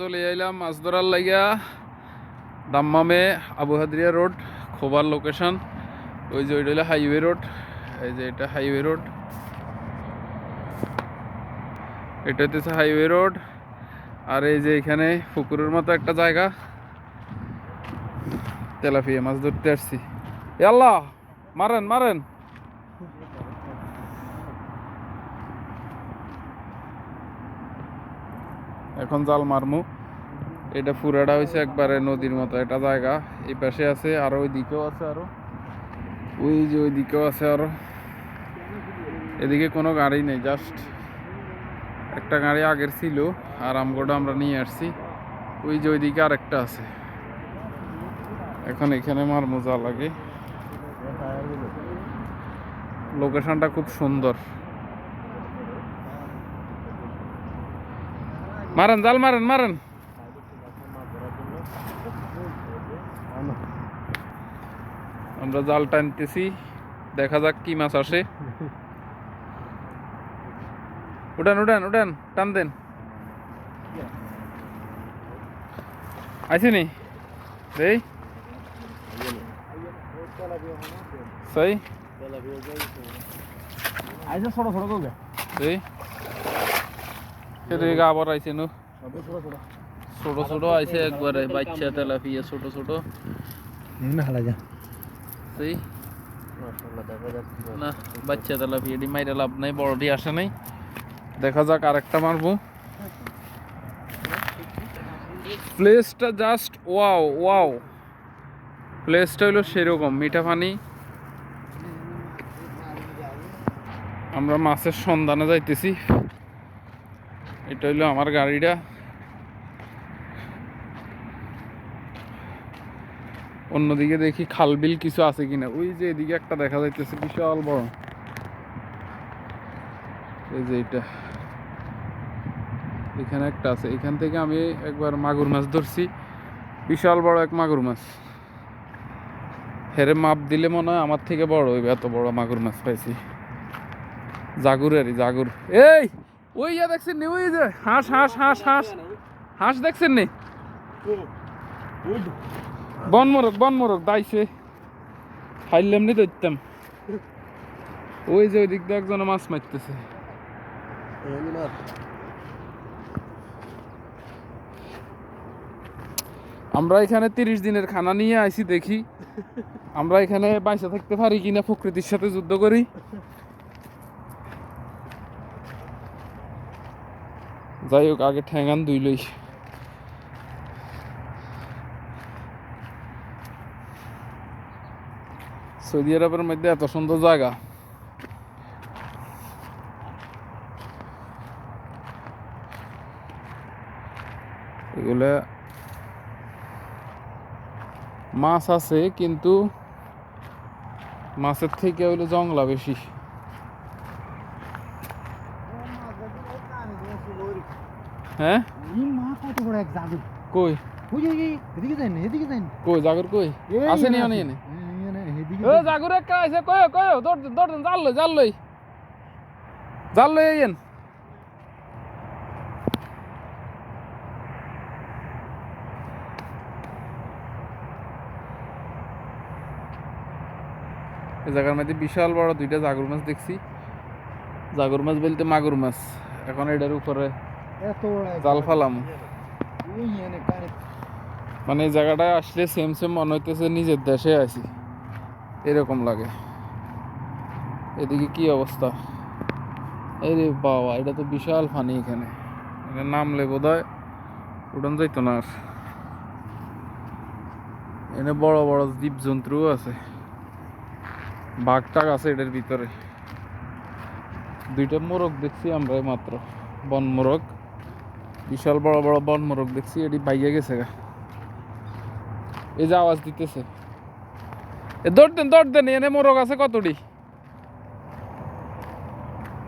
চলে আইলাম মাছ ধরার লাগিয়া। দাম্মামে Abu Hadriyah road, Khobar location ওই যে ওইটা হাইওয়ে রোড এই যে এটা হাইওয়ে রোড এটা হচ্ছে হাইওয়ে রোড আর এই যে এখানে পুকুরের মতো একটা জায়গা। তেলাপিয়া মাছ ধরতে আসছি। আল্লাহ, মারেন মারেন। এখন জাল মারমু। এটা পুরাটা হয়েছে একবারে নদীর মতো একটা জায়গা। এই পাশে আছে আরও ওই দিকেও আছে আরও। ওই যে ওই দিকেও আছে আরও। এদিকে কোনো গাড়ি নেই জাস্ট একটা গাড়ি আগের ছিল আর আমগোটা আমরা নিয়ে আসছি। ওই যে ওইদিকে আরেকটা আছে। এখন এখানে মারমু জাল লাগে লোকেশনটা খুব সুন্দর। মারেন জাল মারেন মারেন। আমরা জাল টানতেছি দেখা যাক কি মাছ আসে। উঠান উঠান উঠান টান দেন। আইসিনি এই সেই আইসা ছোট ছোট করবে এই আবার আইছে নু। ছোট ছোট। আইছে একবারে বাচ্চা তেলাপিয়া ছোট ছোট। না হালা যা। সেই না বাচ্চা তেলাপিয়া ডি মাইরা লাভ নাই বড়টি আসে নাই। দেখা যাক আরেকটা মারবো। প্লেসটা জাস্ট ওয়াও ওয়াও প্লেসটা হলো সেরকম মিঠা পানি। আমরা মাছের সন্ধানে যাইতেছি। এটা হইল আমার গাড়িটা। অন্যদিকে দেখি খালবিল কিছু আছে কিনা। ওই যে এদিকে একটা দেখা যাইতেছে, বিশাল বড়। এই যে এটা। এখানে একটা আছে। এখান থেকে আমি একবার মাগুর মাছ ধরছি। বিশাল বড় এক মাগুর মাছ। হেরে মাপ দিলে মনে হয় আমার থেকে বড়। এত বড় মাগুর মাছ পাইছি। জাগুরেরই, জাগুর। এই! ওই ইয়া দেখছেন নি, ওই যে হাঁস হাঁস হাঁস হাঁস। হাঁস দেখছেন নি? বন মরক বন মরক দাইছে। খাইলে এমনি ধরতাম। ওই যে ওই দিক দিয়ে একজন মাছ মারতেছে। আমরা এখানে তিরিশ দিনের খানা নিয়ে আইছি দেখি। আমরা এখানে বাইসা থাকতে পারি কিনা প্রকৃতির সাথে যুদ্ধ করি। যাই হোক, আগে ঠ্যাঙ্গান দুই লই। সৌদি আরবের মধ্যে এত সুন্দর জায়গা। এগুলা মাছ আছে, কিন্তু মাছের থেকে হইল জংলা বেশি। হ্যাঁ? এই মা কত বড় এক জাদু। কই? ওই এদিকে যাই না এদিকে যাই কই জাগর কই? এই নি আছে। এনে? এনে, ও জাগর কয় দৌড় দৌড় জাল লই জাল লই। জাল লই এই জায়গার মধ্যে বিশাল বড় দুইটা জাগর মাছ দেখছি। জাগর মাছ বলতে মাগুর মাছ। এখন এটার উপরে এত জাল ফালাম। এনে কানে মানে এই জায়গাটায় আসলে সেম সেম মনে হইতেছে নিজের দেশে আছি এরকম লাগে। এদিকে কি অবস্থা? এই রে বাবা এটা তো বিশাল ফানি এখানে। এখানে নামলে বোধ হয় উঠান যাইতো না আর। এখানে বড় বড় জীব জন্তুও আছে। বাঘ টাক আছে এটার ভিতরে। দুইটা মোরগ দেখছি আমরা মাত্র। বন মোরগ। বিশাল বড় বড় বন মোরগ দেখছি, এটি বাইয়ে গেছে গা। এই যে আওয়াজ দিতেছে। এ দৌড় দেন দৌড় দেন, এনে মোরগ আছে কতটি?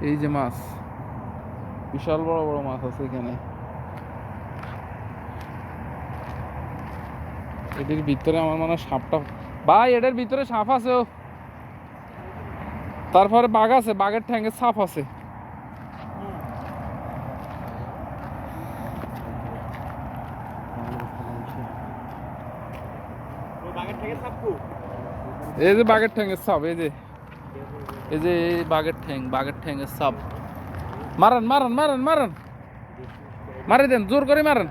এই যে মাছ। বিশাল বড় বড় মাছ আছে এখানে। এটির ভিতরে আমার মনে হয় সাপটা ভাই, এটার ভিতরে সাপ আছে ও। তারপরে বাঘ আছে, বাঘের ঠ্যাঙ্গে সাপ আছে। এই যে বাঘের ঠ্যাঙ্গের সাপ, এই যে। এই যে বাঘের ঠ্যাং, বাঘের ঠ্যাঙ্গের সাপ। মারেন মারেন মারেন মারেন। মারি দেন, জোর করে মারেন।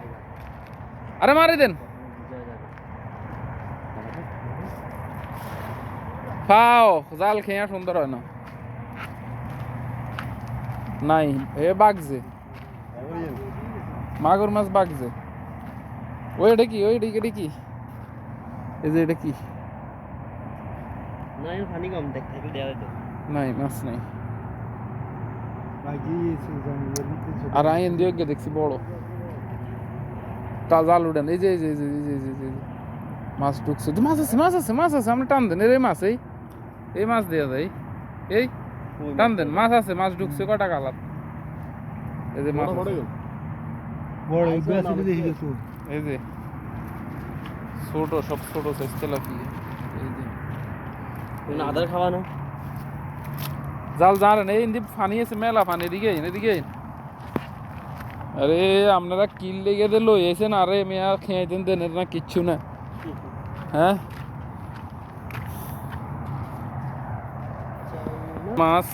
আরে মারি দেন। পাও জাল খেয়ে সুন্দর হয় না। নাই এ বাগছে। মাগুর মাছ বাগছে। ওই এটা কি ওই এটা কি? এই যে এটা কি? পানি কম দেখ থাকলে দেওয়া যেত নাই মাছ নাই। আর আইন দিয়ে গিয়ে দেখছি বড়। তা জাল উড়েন এই যে এই যে এই যে এই যে, এই যে, এই যে, এই যে। মাছ ঢুকছে। মাছ আছে মাছ আছে মাছ আছে আমরা টান দেন। এই মাছ এই। এই মাছ দেওয়া যায় এই। টান দেন মাছ আছে মাছ ঢুকছে কটা কালার? এই যে মাছ। বড় এই যে ছোট সব ছোট সাইজ তেলাপিয়া। এই যে। আদার খাওয়া না? জাল জানেন এই ইন্দি ফানি আছে মেলা ফানি এদিকে এদিকে আরে আপনারা কিল লেগে লই এসেন আরে মেয়া খেয়েছেন দেন না কিচ্ছু না। হ্যাঁ? মাছ।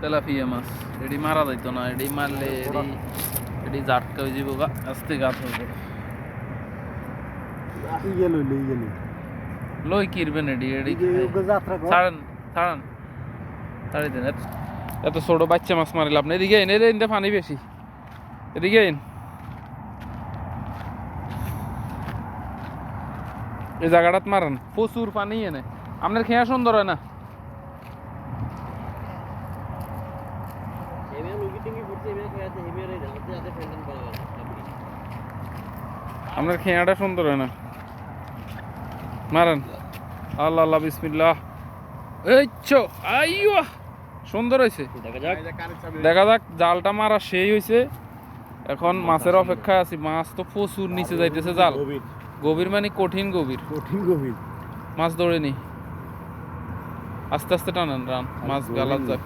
তেলাপিয়া মাছ। এডি মারা যাইত না এডি মারলে এডি এডি জাটকা হয়ে যাব আস্তে গাছ হবে ই লই কিরবেন এডি যাত্রা কর। ছাড়েন ছাড়েন। ছাড়ি দেন এত- ছোট বাচ্চা মাছ মারিলাম না এদিকে এনে এদিকে পানি বেশি। এদিকে এন এই জায়গাটাত মারেন। প্রচুর পানি এনে। আপনার খেয়া সুন্দর হয় না? আপনার খেয়াটা সুন্দর হয় না? মারেন। আল্লাহ আল্লাহ বিসমিল্লাহ। এই চো আইয়ো সুন্দর হয়েছে। দেখা যাক। জালটা মারা সেই হয়েছে। এখন মাছের অপেক্ষায় আছি মাছ তো প্রচুর নিচে যাইতেছে জাল। গভীর। মানে কঠিন গভীর। কঠিন গভীর। মাছ ধরে নি আস্তে আস্তে টানেন রান। মাছ গালার যাক।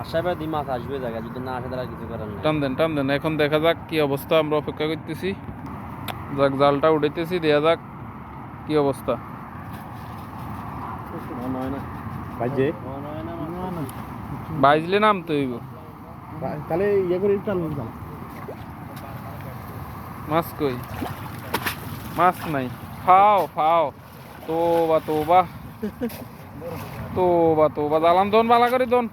আশাবাদ দি মাছ আসবে জায়গা যদি না আসে তারা কিছু করার নাই। টান দেন টান দেন। এখন দেখা যাক কি অবস্থা আমরা অপেক্ষা করতেছি। যাক জালটা উঠাইতেছি দেয়া যাক কি অবস্থা। মনে হয় না বাজে? মনে হয় না না না বাইজলে নাম তো হইব তাহলে ইয়ে করে চালু যাও মাছ কই? মাছ নাই। ফাও ফাও। তোবা তোবা। তোবা তোবা। জালান দন বালা করে দন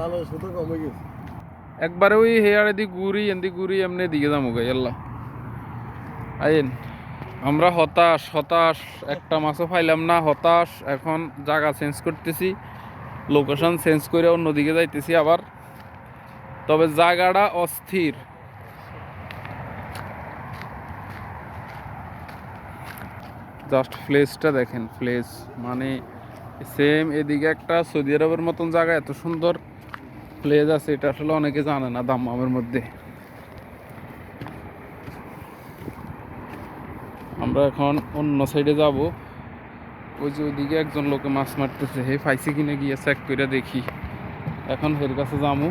ভালো, শুধু কমে গেছে। একবারে ওই হেয়ারে দি ঘুরি এন্দি ঘুরি এমনি দিকে যাব গা এল্লা আইন, আমরা হতাশ হতাশ, একটা মাছও পাইলাম না, হতাশ। এখন জায়গা চেঞ্জ করতেছি লোকেশন চেঞ্জ করে অন্যদিকে যাইতেছি আবার। তবে জায়গাটা অস্থির। জাস্ট প্লেসটা দেখেন প্লেস মানে সেম এদিকে একটা সৌদি আরবের মতন জায়গা, এত সুন্দর। প্লেস আছে, এটা আসলে অনেকে জানে না দাম্মামের মধ্যে। আমরা এখন অন্য সাইডে যাব। ওই যে ওইদিকে একজন লোকে মাছ মারতেছে, হে ফাইসি কিনে গিয়ে চেক করে দেখি। এখন হের কাছে যামু।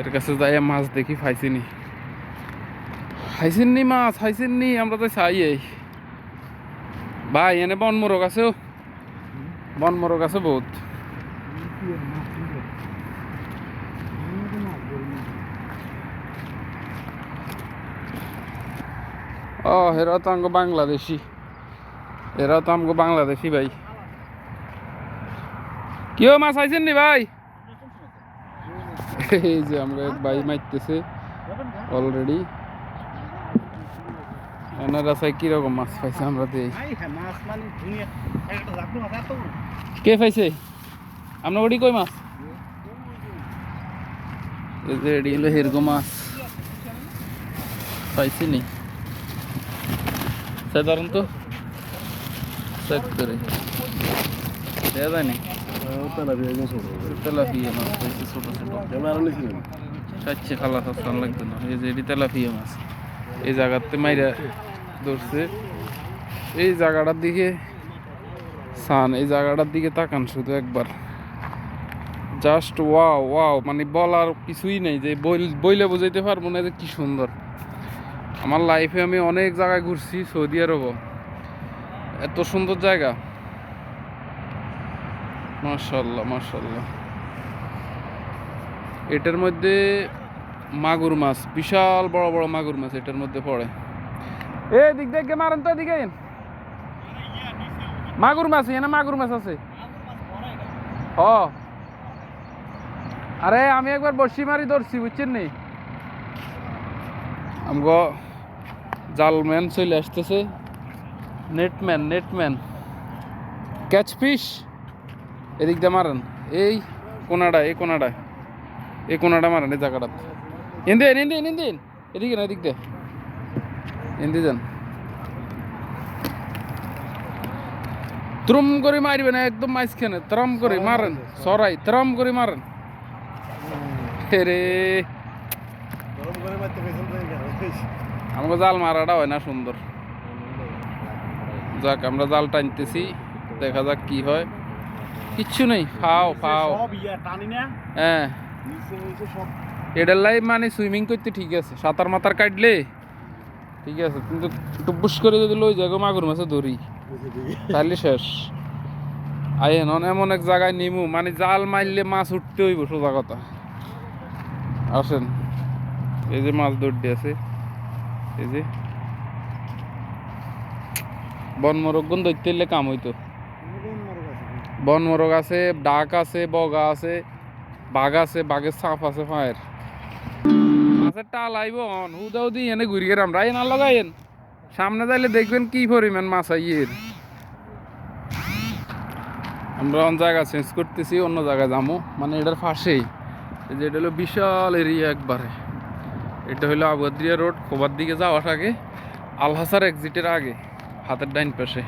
এর কাছে যাই মাছ দেখি পাইছিনি খাইছেন নি মাছ খাইছেন নি, আমরা তো চাই ভাই, এনে বন মোরগ আছেও বন মোরগ আছে বহুত। ও, এরা তো আমগো বাংলাদেশি। এরা তো আমগো বাংলাদেশি ভাই। কেউ মাছ আইছেন নি ভাই? এই যে আমরা এক ভাই মারতেছে অলরেডি। এনারা চাই কীরকম মাছ পাইছে আমরা দেই মাছ মানে কে পাইছে? আপনার ওটি কই মাছ এটি হলো হেরগো মাছ। পাইছি নি? সাধারণ তো। চেক করে দেয়া যায় নি? তেলাপিয়া মাছ পাইছে ছোট ছোট। চাচ্ছে খালা সাসান লাগবে না। এই যে এটি তেলাপিয়া মাছ। এই জায়গাতে মাইরা ধরছে। এই জায়গাটার দিকে, সান, এই জায়গাটার দিকে তাকান শুধু একবার। জাস্ট ওয়াও ওয়াও মানে বলার কিছুই নেই যে বইল- বোঝাইতে পারব না যে কি সুন্দর। আমার লাইফে আমি অনেক জায়গায় ঘুরছি, সৌদি আরব এত সুন্দর জায়গা। মার্শাল্লাহ মার্শাল্লাহ এটার মধ্যে মাগুর মাছ, বিশাল বড় বড় মাগুর মাছ এটার মধ্যে পড়ে। এ দিক দেখে মারেন তো, এদিকে মাগুর মাছ, এখানে মাগুর মাছ আছে। হ। আরে, আমি একবার বসি মারি ধরছি, বুঝছেন নি? আমগো জালম্যান চলে আসতেছে। নেটম্যান নেটম্যান। ক্যাচ ফিশ এদিক দিয়ে মারেন। এই কোনাডা এই কোনাডা এই কোনাডা মারেন, এই জায়গাটা ইন্দিন ইন্দিন ইন্দিন। এদিকে না এদিক ইন্দি যান। ত্রম করে মারবে না একদম মাঝখানে। ত্রম করে মারেন সরাই ত্রম করে মারেন। রে? আমাকে জাল মারাটা হয় না সুন্দর। যাক আমরা জাল টানতেছি। দেখা যাক কি হয়। কিচ্ছু নেই। ফাও ফাও। সব টানি না। হ্যাঁ। এটার লাইফ মানে সুইমিং করতে ঠিক আছে, সাঁতার মাতার কাটলে ঠিক আছে, কিন্তু টুপুস করে যদি লই যাগো মাগুর মাছে ধরি, তাহলে শেষ। আইন এমন এক জায়গায় নিমু মানে জাল মারলে মাছ উঠতে হইব, সোজা কথা। আসেন, এই যে মাছ দৌড়তে আছে, এই যে। বন মোরগ গুন ধরতে হইলে কাম হইতো। কোন মারো আছে বন মোরগ আছে, ডাক আছে, বগা আছে, বাঘ আছে, বাঘের সাপ আছে ফায়ের। মাছের টাল আইব অন এনে ঘুরি গেলাম রাই না লাগাইন সামনে যাইলে দেখবেন কি পরিমাণ মাছ আইয়ের আমরা অন্য জায়গা চেঞ্জ করতেছি, অন্য জায়গায় যাব মানে এটার পাশেই। এই যে এটা হলো বিশাল এরিয়া একবারে। এটা হলো আবুদ্রিয়া রোড, খোবার দিকে যাওয়ার আগে, আলহাসার এক্সিটের আগে, হাতের ডাইন পাশে।